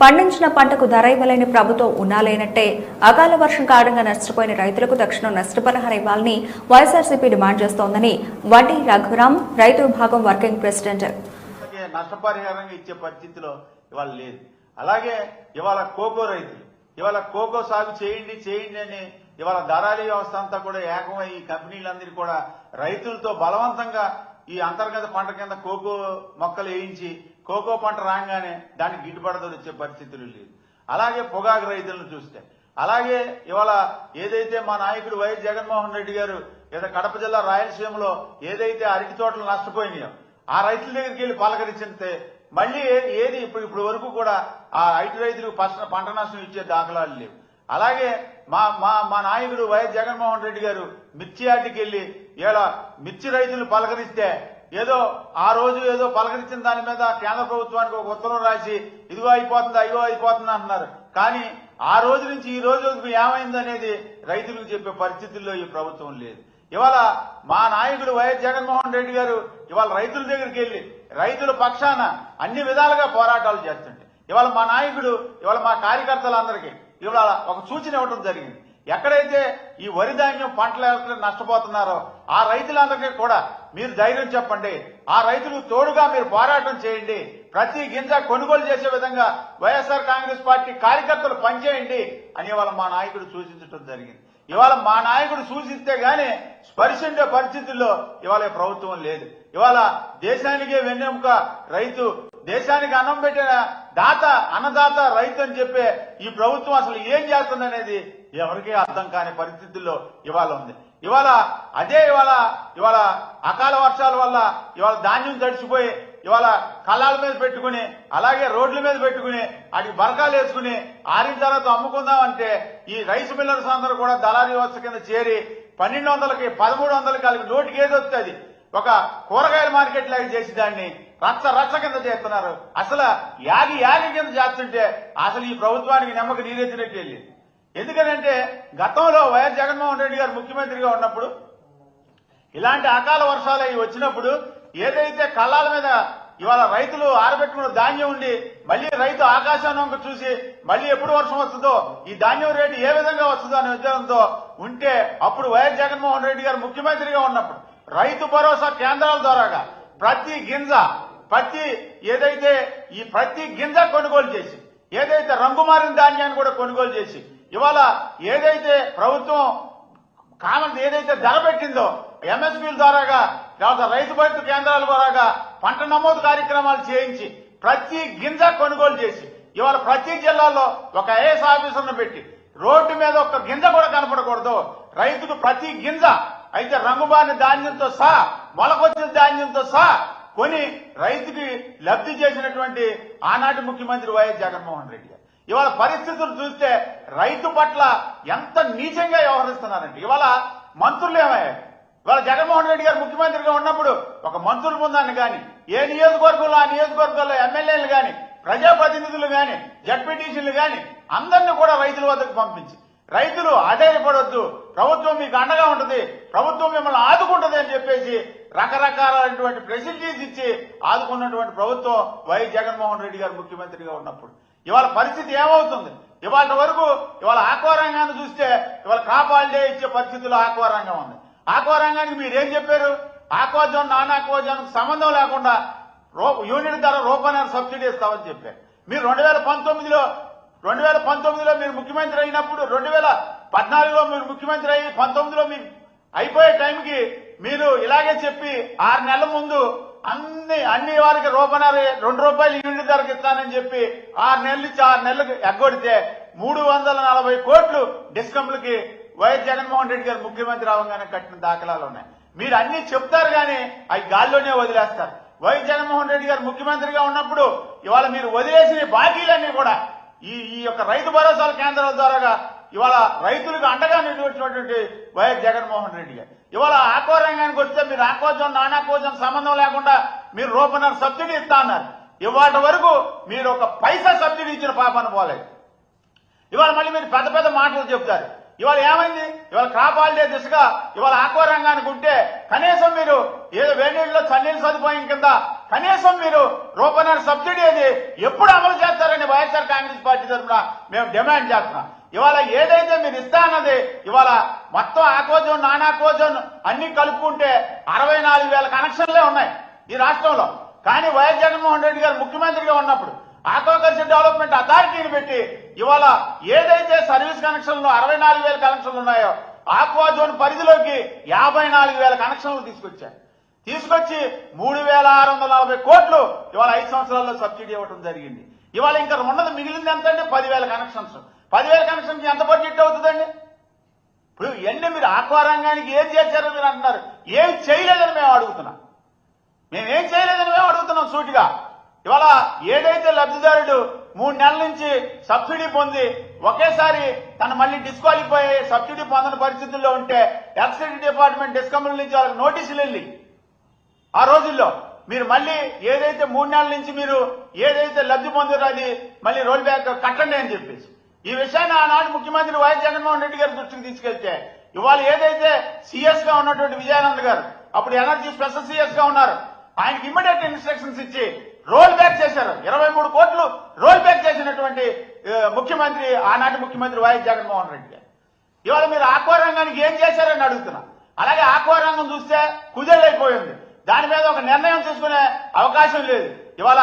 పండించిన పంటకు ధర ఇవ్వలేని ప్రభుత్వం ఉన్నాలేనట్టే అకాల వర్షం కారణంగా నష్టపోయిన రైతులకు తక్షణం నష్టపరిహారం ఇవ్వాలని వైఎస్ఆర్సీపీ డిమాండ్ చేస్తోందని వడ్డీ రఘురాం రైతు విభాగం వర్కింగ్ ప్రెసిడెంట్. నష్టపరిహారంగా ఇచ్చే పరిస్థితిలో ఇవాళ లేదు. అలాగే ఇవాళ కోకో రైతులు ఇవాళ కోకో సాగు చేయండి చేయండి అని ఇవాళ దళారీ వ్యవస్థ అంతా కూడా ఏకమై ఈ కంపెనీలందరూ కూడా రైతులతో బలవంతంగా ఈ అంతర్గత పంట కింద కోకో మొక్కలు వేయించి కోకో పంట రాగానే దానికి గిట్టుబాటు వచ్చే పరిస్థితులు లేదు అలాగే పొగాకు రైతులను చూస్తే. అలాగే ఇవాళ ఏదైతే మా నాయకుడు వైఎస్ జగన్మోహన్ రెడ్డి గారు లేదా కడప జిల్లా రాయలసీమలో ఏదైతే అరటి తోటలు నష్టపోయినాయో ఆ రైతుల దగ్గరికి వెళ్ళి పలకరించితే మళ్ళీ ఏది ఇప్పుడు ఇప్పుడు వరకు కూడా ఆ ఐటీ రైతులకు పంట నష్టం ఇచ్చే దాఖలాలు లేవు. అలాగే మా మా మా నాయకుడు వైఎస్ జగన్మోహన్ రెడ్డి గారు మిర్చి యార్డుకి వెళ్ళి ఇలా మిర్చి రైతులు పలకరిస్తే ఏదో ఆ రోజు ఏదో పలకరించిన దాని మీద కేంద్ర ప్రభుత్వానికి ఒక ఉత్తరం రాసి ఇదిగో అయిపోతుంది అయ్యో అయిపోతుంది అంటున్నారు. కానీ ఆ రోజు నుంచి ఈ రోజు వరకు ఏమైంది అనేది రైతులకు చెప్పే పరిస్థితుల్లో ఈ ప్రభుత్వం లేదు. ఇవాళ మా నాయకుడు వైఎస్ జగన్మోహన్ రెడ్డి గారు ఇవాళ రైతుల దగ్గరికి వెళ్ళి రైతుల పక్షాన అన్ని విధాలుగా పోరాటాలు చేస్తుంటే ఇవాళ మా నాయకుడు ఇవాళ మా కార్యకర్తలందరికీ ఇవాళ ఒక సూచన ఇవ్వడం జరిగింది. ఎక్కడైతే ఈ వరి ధాన్యం పంటలు నష్టపోతున్నారో ఆ రైతులందరికీ కూడా మీరు ధైర్యం చెప్పండి. ఆ రైతులు తోడుగా మీరు పోరాటం చేయండి. ప్రతి గింజ కొనుగోలు చేసే విధంగా వైఎస్ఆర్ కాంగ్రెస్ పార్టీ కార్యకర్తలు పనిచేయండి అని వాళ్ళ మా నాయకుడు సూచించడం జరిగింది. ఇవాళ మా నాయకుడు సూచిస్తే గాని స్పర్శించే పరిస్థితుల్లో ఇవాళ ప్రభుత్వం లేదు. ఇవాళ దేశానికే వెన్నెముక రైతు దేశానికి అన్నం పెట్టిన దాత అన్నదాత రైతు అని చెప్పే ఈ ప్రభుత్వం అసలు ఏం చేస్తుందనేది ఎవరికీ అర్థం కాని పరిస్థితుల్లో ఇవాళ ఉంది. ఇవాళ అదే ఇవాళ ఇవాళ అకాల వర్షాల వల్ల ఇవాళ ధాన్యం తడిచిపోయి ఇవాళ కళ్ళాల మీద పెట్టుకుని అలాగే రోడ్ల మీద పెట్టుకుని అటు బరకాలు వేసుకుని ఆరిన తర్వాత అమ్ముకుందాం అంటే ఈ రైస్ మిల్లర్స్ అందరూ కూడా దళారీ వ్యవస్థ కింద చేరి పన్నెండు వందలకి పదమూడు వందలకి కలిపి నోటికి ఏది వస్తుంది ఒక కూరగాయల మార్కెట్ లాగా చేసి దాన్ని రచ్చ రచ్చ కింద చేస్తున్నారు. అసలు యాగి యాగి కింద చేస్తుంటే అసలు ఈ ప్రభుత్వానికి నెమ్మకి నీరెత్తినట్టు వెళ్ళింది ఎందుకనంటే గతంలో వైఎస్ జగన్మోహన్ రెడ్డి గారు ముఖ్యమంత్రిగా ఉన్నప్పుడు ఇలాంటి అకాల వర్షాలు అవి వచ్చినప్పుడు ఏదైతే కళ్ళాల మీద ఇవాళ రైతులు ఆరబెట్టుకున్న ధాన్యం ఉండి మళ్ళీ రైతు ఆకాశాన్ని ఒక చూసి మళ్ళీ ఎప్పుడు వర్షం వస్తుందో ఈ ధాన్యం రేటు ఏ విధంగా వస్తుందో అనే ఉద్యోగంతో ఉంటే అప్పుడు వైఎస్ జగన్మోహన్ రెడ్డి గారు ముఖ్యమంత్రిగా ఉన్నప్పుడు రైతు భరోసా కేంద్రాల ద్వారాగా ప్రతి గింజ ప్రతి ఏదైతే ఈ ప్రతి గింజ కొనుగోలు చేసి ఏదైతే రంగుమారిన ధాన్యాన్ని కూడా కొనుగోలు చేసి ఇవాళ ఏదైతే ప్రభుత్వం కామన్ ఏదైతే ధర పెట్టిందో ఎంఎస్పీల ద్వారాగా లేదా రైతు బంధు కేంద్రాల ద్వారాగా పంట నమోదు కార్యక్రమాలు చేయించి ప్రతి గింజ కొనుగోలు చేసి ఇవాళ ప్రతి జిల్లాలో ఒక ఐఏఎస్ ఆఫీసర్ను పెట్టి రోడ్డు మీద ఒక గింజ కూడా కనపడకూడదు. రైతుకు ప్రతి గింజ అయితే రంగుబారిన ధాన్యంతో సహా మొలకొచ్చిన ధాన్యంతో సహా కొని రైతుకి లబ్ధి చేసినటువంటి ఆనాటి ముఖ్యమంత్రి వైఎస్ జగన్మోహన్ రెడ్డి ఇవాళ పరిస్థితులు చూస్తే రైతు పట్ల ఎంత నీచంగా వ్యవహరిస్తున్నారంటే ఇవాళ మంత్రులు ఏమయ్యారు? ఇవాళ జగన్మోహన్ రెడ్డి గారు ముఖ్యమంత్రిగా ఉన్నప్పుడు ఒక మంత్రుల బృందాన్ని కానీ ఏ నియోజకవర్గంలో ఆ నియోజకవర్గంలో ఎమ్మెల్యేలు కానీ ప్రజాప్రతినిధులు కానీ జడ్పీటీసీలు కానీ అందరినీ కూడా రైతుల వద్దకు పంపించి రైతులు ఆధారపడొద్దు ప్రభుత్వం మీకు అండగా ఉంటుంది ప్రభుత్వం మిమ్మల్ని ఆదుకుంటుంది అని చెప్పేసి రకరకాలైనటువంటి ఫెసిలిటీస్ ఇచ్చి ఆదుకున్నటువంటి ప్రభుత్వం వైఎస్ జగన్మోహన్ రెడ్డి గారు ముఖ్యమంత్రిగా ఉన్నప్పుడు. ఇవాళ పరిస్థితి ఏమవుతుంది? ఇవాళ వరకు ఇవాళ ఆక్వా రంగాన్ని చూస్తే ఇవాళ కాపాడే ఇచ్చే పరిస్థితుల్లో ఆక్వా రంగం ఉంది. ఆక్వా రంగానికి మీరు ఏం చెప్పారు? ఆక్వాజోన్ నాన్ ఆక్వా సంబంధం లేకుండా యూనిట్ ధర రూపాయల సబ్సిడీ ఇస్తామని చెప్పారు. మీరు రెండు వేల పంతొమ్మిదిలో రెండు వేల పంతొమ్మిదిలో మీరు ముఖ్యమంత్రి అయినప్పుడు రెండు వేల పద్నాలుగులో మీరు ముఖ్యమంత్రి అయ్యి పంతొమ్మిదిలో మీకు అయిపోయే టైంకి మీరు ఇలాగే చెప్పి ఆరు నెలల ముందు అన్ని అన్ని వారికి రూపాయలు రెండు రూపాయలు యూనిట్ ధరకు ఇస్తానని చెప్పి ఆరు నెలలు ఇచ్చి ఆరు నెలలకు ఎగ్గొడితే మూడు వందల నలభై కోట్లు డిస్కంలకి వైఎస్ జగన్మోహన్ రెడ్డి గారు ముఖ్యమంత్రి అవగానే కట్టిన దాఖలాలు ఉన్నాయి. మీరు అన్ని చెప్తారు కానీ అవి గాల్లోనే వదిలేస్తారు. వైఎస్ జగన్మోహన్ రెడ్డి గారు ముఖ్యమంత్రిగా ఉన్నప్పుడు ఇవాళ మీరు వదిలేసిన బాకీలన్నీ కూడా ఈ ఈ యొక్క రైతు భరోసాల కేంద్రాల ద్వారా ఇవాళ రైతులకు అండగా నిలబెట్టినటువంటి వైఎస్ జగన్మోహన్ రెడ్డి గారు. ఇవాళ ఆకో రంగానికి వస్తే మీరు ఆకోజం నానాకోజం సంబంధం లేకుండా మీరు రూపన్నర సబ్సిడీ ఇస్తా అన్నారు. ఇవాటి వరకు మీరు ఒక పైసా సబ్సిడీ ఇచ్చిన పాపన పోలేదు ఇవాళ మళ్ళీ మీరు పెద్ద పెద్ద మాటలు చెప్తారు. ఇవాళ ఏమైంది? ఇవాళ క్రాప్ హాలిడే దిశగా ఇవాళ ఆకో రంగానికి ఉంటే కనీసం మీరు ఏదో వేణీళ్ళలో చన్నీళ్ళు సదుపాయం కింద కనీసం మీరు రూపన్నర సబ్సిడీ అది ఎప్పుడు అమలు చేస్తారని వైఎస్ఆర్ కాంగ్రెస్ పార్టీ తరఫున మేము డిమాండ్ చేస్తున్నాం. ఇవాళ ఏదైతే మీరు ఇస్తా అన్నది ఇవాళ మొత్తం ఆక్వాజోన్ నానా కోజోన్ అన్ని కలుపుకుంటే అరవై నాలుగు వేల కనెక్షన్లే ఉన్నాయి ఈ రాష్ట్రంలో. కానీ వైఎస్ జగన్మోహన్ రెడ్డి గారు ముఖ్యమంత్రిగా ఉన్నప్పుడు ఆక్వాకల్చర్ డెవలప్మెంట్ అథారిటీని పెట్టి ఇవాళ ఏదైతే సర్వీస్ కనెక్షన్లు అరవై నాలుగు వేల కనెక్షన్లు ఉన్నాయో ఆక్వా జోన్ పరిధిలోకి యాభై నాలుగు వేల కనెక్షన్లు తీసుకొచ్చారు. తీసుకొచ్చి మూడు వేల ఆరు వందల నలభై కోట్లు ఇవాళ ఐదు సంవత్సరాల్లో సబ్సిడీ ఇవ్వడం జరిగింది. ఇవాళ ఇంకా ఉన్నది మిగిలింది ఎంత అంటే పదివేల కనెక్షన్స్. పదివేల కమిషన్ ఎంత బడ్జెట్ అవుతుందండి? ఇప్పుడు ఇవన్నీ మీరు ఆక్వారంగానికి ఏం చేశారో మీరు అంటున్నారు. ఏం చేయలేదని మేము అడుగుతున్నాం. మేమేం చేయలేదని మేము అడుగుతున్నాం సూటిగా. ఇవాళ ఏదైతే లబ్ధిదారుడు మూడు నెలల నుంచి సబ్సిడీ పొంది ఒకేసారి తను మళ్ళీ డిస్క్వాలిఫై అయ్యే సబ్సిడీ పొందని పరిస్థితుల్లో ఉంటే ఎలక్ట్రిసిటీ డిపార్ట్మెంట్ డిస్కమ్ల నుంచి వాళ్ళకి నోటీసులు వెళ్ళి. ఆ రోజుల్లో మీరు మళ్ళీ ఏదైతే మూడు నెలల నుంచి మీరు ఏదైతే లబ్ధి పొందారో అది మళ్ళీ రోల్ బ్యాక్ కట్టండి అని చెప్పేసి. ఈ విషయాన్ని ఆనాడు ముఖ్యమంత్రి వైఎస్ జగన్మోహన్ రెడ్డి గారి దృష్టికి తీసుకెళ్తే ఇవాళ ఏదైతే సీఎస్గా ఉన్నటువంటి విజయానంద్ గారు అప్పుడు ఎనర్జీ స్పెషల్ సీఎస్గా ఉన్నారు. ఆయనకి ఇమ్మీడియట్ ఇన్స్ట్రక్షన్స్ ఇచ్చి రోల్ బ్యాక్ చేశారు. ఇరవై మూడు కోట్లు రోల్ బ్యాక్ చేసినటువంటి ముఖ్యమంత్రి ఆనాటి ముఖ్యమంత్రి వైఎస్ జగన్మోహన్ రెడ్డి గారు. ఇవాళ మీరు ఆక్వారంగానికి ఏం చేశారని అడుగుతున్నా. అలాగే ఆక్వారంగం చూస్తే కుదేలైపోయింది. దాని మీద ఒక నిర్ణయం తీసుకునే అవకాశం లేదు. ఇవాళ